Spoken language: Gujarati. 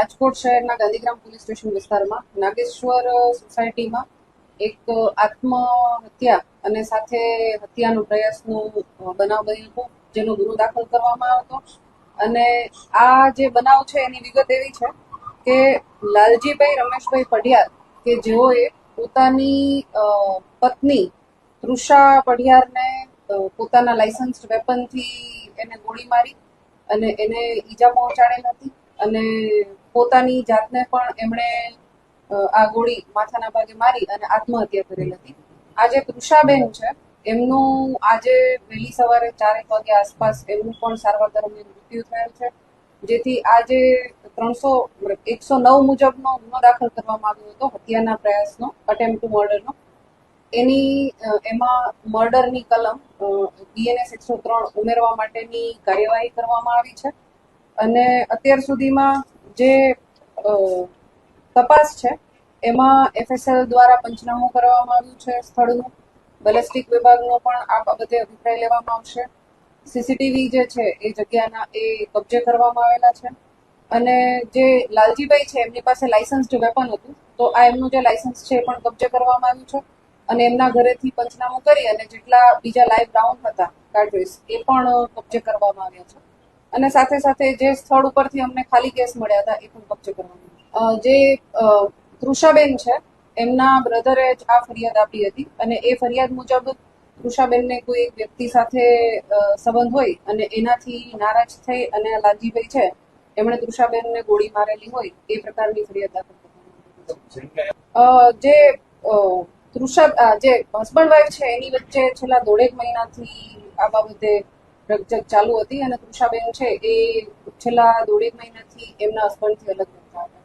રાજકોટ શહેરના ગાંધીગ્રામ પોલીસ સ્ટેશન વિસ્તારમાં નાગેશ્વર સોસાયટીમાં એક આત્મહત્યા અને સાથે હત્યાનો પ્રયાસનો બનાવ બન્યો હતો, જેનો ગુનો દાખલ કરવામાં આવ્યો હતો. અને આ જે બનાવ છે, એની વિગત એવી છે કે લાલજીભાઈ રમેશભાઈ પઢિયાર, કે જેઓએ પોતાની પત્ની તૃષા પઢિયારને પોતાના લાયસન્સ વેપનથી એને ગોળી મારી અને એને ઈજા પહોંચાડેલ હતી. અને પોતાની જાતને પણ એમણે આ ગોળી માથાના ભાગે મારી અને આત્મહત્યા કરેલ હતી. આજે કૃષાબેન છે. એમનું આજે વહેલી સવારે ચારેક વાગ્યા આસપાસ એમનું પણ સારવાર દરમિયાન મૃત્યુ થયેલ છે. જેથી આજે ત્રણસો, એકસો નવ મુજબનો ગુનો દાખલ કરવામાં આવ્યો હતો, હત્યાના પ્રયાસનો અટેમ્પ ટુ મર્ડરનો એની એમાં મર્ડરની કલમ બીએનએસ એકસો ત્રણ ઉમેરવા માટેની કાર્યવાહી કરવામાં આવી છે. અને અત્યાર સુધીમાં જે તપાસ છે, એમાં એફએસએલ દ્વારા પંચનામું કરવામાં આવ્યું છે સ્થળનું. બેલેસ્ટિક વિભાગનો પણ આ બાબતે અભિપ્રાય લેવામાં આવશે. સીસીટીવી જે છે, એ જગ્યાના, એ કબજે કરવામાં આવેલા છે. અને જે લાલજીભાઈ છે, એમની પાસે લાયસન્સ્ડ વેપન હતું. તો આ એમનું જે લાયસન્સ છે, એ પણ કબજે કરવામાં આવ્યું છે. અને એમના ઘરેથી પંચનામું કરી અને જેટલા બીજા લાઈવ રાઉન્ડ હતા કાર્ટ્રીજ એ પણ કબજે કરવામાં આવ્યા છે. અને સાથે સાથે જે સ્થળ ઉપરથી અમને ખાલી કેસ મળ્યા હતા, એ પણ કબજે કરવામાં જે તૃષાબેન છે, એમના બ્રધરે જ આ ફરિયાદ આપી હતી અને એ ફરિયાદ મુજબ તૃષાબેનને કોઈ એક વ્યક્તિ સાથે સંબંધ હોય અને એનાથી નારાજ થઈ અને લાલજીભાઈ છે, એમણે તૃષાબેનને ગોળી મારેલી હોય, એ પ્રકારની ફરિયાદ દાખલ જે તૃષા જે હસબન્ડ વાઈફ છે, એની વચ્ચે છેલ્લા દોઢેક મહિનાથી આ બાબતે રકઝક ચાલુ હતી અને તૃષાબેન છે એ છેલ્લા દોઢેક મહિનાથી એમના હસબન્ડથી અલગ રહેતા હતા.